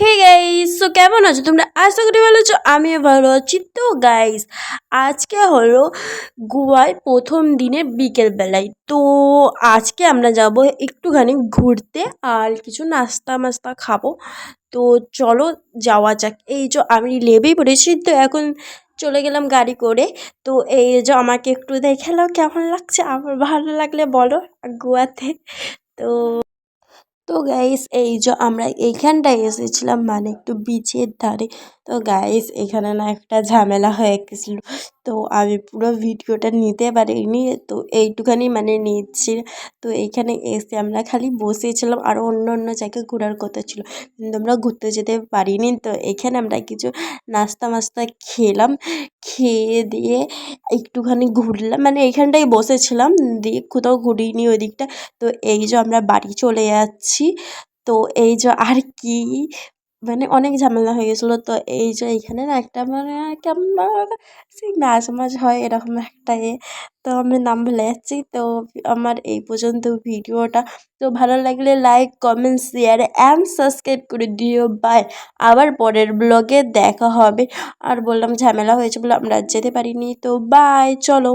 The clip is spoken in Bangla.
গাইস সো কেমন আছো? তোমরা আশা করি ভালো আছো, আমিও ভালো আছি। তো গাইস আজকে হলো গোয়ায় প্রথম দিনের বিকেলবেলায়। তো আজকে আমরা যাব একটুখানি ঘুরতে আর কিছু নাস্তা মাস্তা খাব। তো চলো যাওয়া যাক। এই যে আমি লেবেই পড়েছি, তো এখন চলে গেলাম গাড়ি করে। তো এই যে আমাকে একটু দেখাল কেমন লাগছে? আমার ভালো লাগলে বলো গোয়াতে। তো তো গাইস এই যে আমরা এইখানটায় এসেছিলাম মানে একটু বিচের ধারে। তো গাইস এখানে না একটা ঝামেলা হয়ে গেছিল। তো আমি পুরো ভিডিওটা নিতে পারিনি, তো এইটুখানি মানে নিচ্ছি। তো এইখানে এসে আমরা খালি বসেছিলাম আর অন্য অন্য জায়গায় ঘোরার কথা ছিল। কিন্তু আমরা ঘুরতে যেতে পারিনি, তো এখানে আমরা কিছু নাস্তা মাস্তা খেলাম। খেয়ে দিয়ে একটুখানি ঘুরলাম মানে এইখানটায় বসেছিলাম, দিয়ে কোথাও ঘুরিনি ওই দিকটা তো এই যে আমরা বাড়ি চলে যাচ্ছি, তো এই যে আর কি মানে অনেক ঝামেলা হয়ে গেছিল। তো এই যে এইখানে না একটা মানে কেমন সেই নাচ মাছ হয় এরকম একটা এ। তো আমি নাম ভুলে যাচ্ছি। তো আমার এই পর্যন্ত ভিডিওটা। তো ভালো লাগলে like comment share and subscribe করে দিও। বাই আবার পরের ব্লগে দেখা হবে। আর বললাম ঝামেলা হয়েছে বলে আমরা যেতে পারিনি। তো বাই চলো।